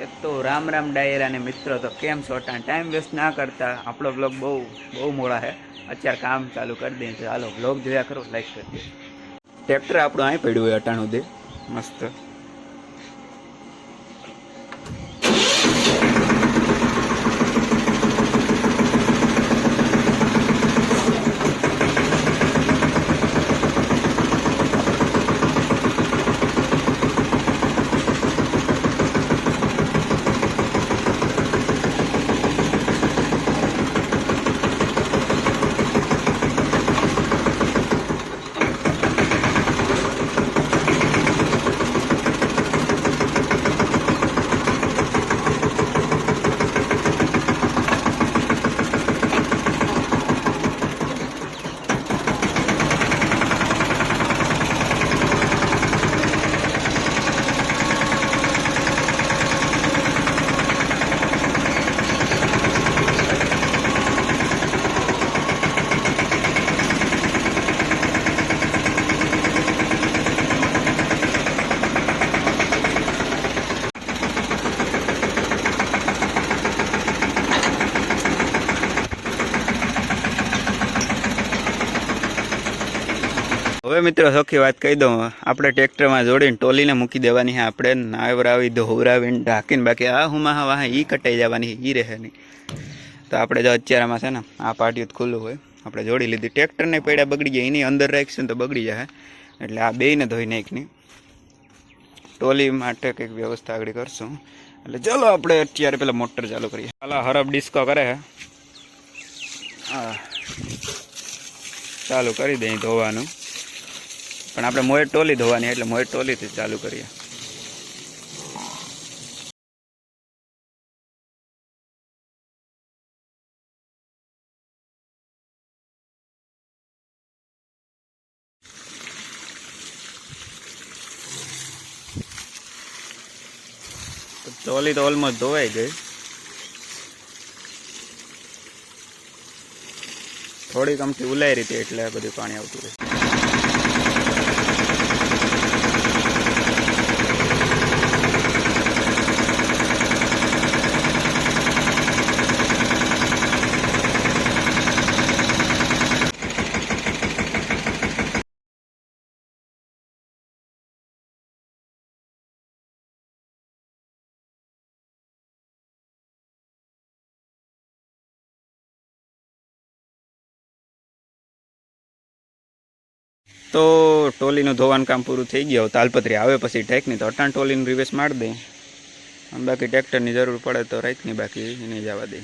એક તો રામ રામ ડાયરા અને મિત્રો તો કેમ છો? ટાઈમ વેસ્ટ ના કરતા. આપણો બ્લોગ બહુ બહુ મોડા છે અત્યારે કામ ચાલુ કરી દઈએ તો હાલો બ્લોગ જોયા કરો લાઈક કરી દે. ટ્રેક્ટર આપણું અહીં પડ્યું હોય અટાણું દે. મસ્ત. હવે મિત્રો સખી વાત કહી દઉં. આપણે ટ્રેક્ટરમાં જોડીને ટોલીને મૂકી દેવાની છે. આપણે નાવરાવી, ધોવરાવીને ઢાંકીને બાકી આ હુમા હવા એ કટાઈ જવાની ઈ રહે નહીં. તો આપણે જો અત્યારમાં છે ને, આ પાટિયું જ ખુલ્લું હોય. આપણે જોડી લીધી. ટ્રેક્ટરને પૈડા બગડી જાય એની અંદર રાખીશું તો બગડી જાય એટલે આ બેયને ધોઈ નાખની ટોલી માટે કંઈક વ્યવસ્થા આગળ કરશું. એટલે ચલો આપણે અત્યારે પેલા મોટર ચાલુ કરીએ. પેલા હરફ ડિસ્કો કરે હા. ચાલુ કરી દઈએ ધોવાનું. પણ આપણે મોય ટોલી ધોવાની એટલે મોય ટોલીથી જ ચાલુ કરીએ. તો ટોલી તો ઓલમોસ્ટ ધોવાઈ ગઈ. થોડીક અમથી ઉલાઈ રીતે એટલે આ બધું પાણી આવતું રહે. તો ટોલીનું ધોવાનું કામ પૂરું થઈ ગયું. તાલપત્રી આવે પછી ટેકની તો અટાણ ટોલીનું રિવેસ મારી દે. અને બાકી ટ્રેક્ટરની જરૂર પડે તો રાઈતની બાકી એને જવા દે.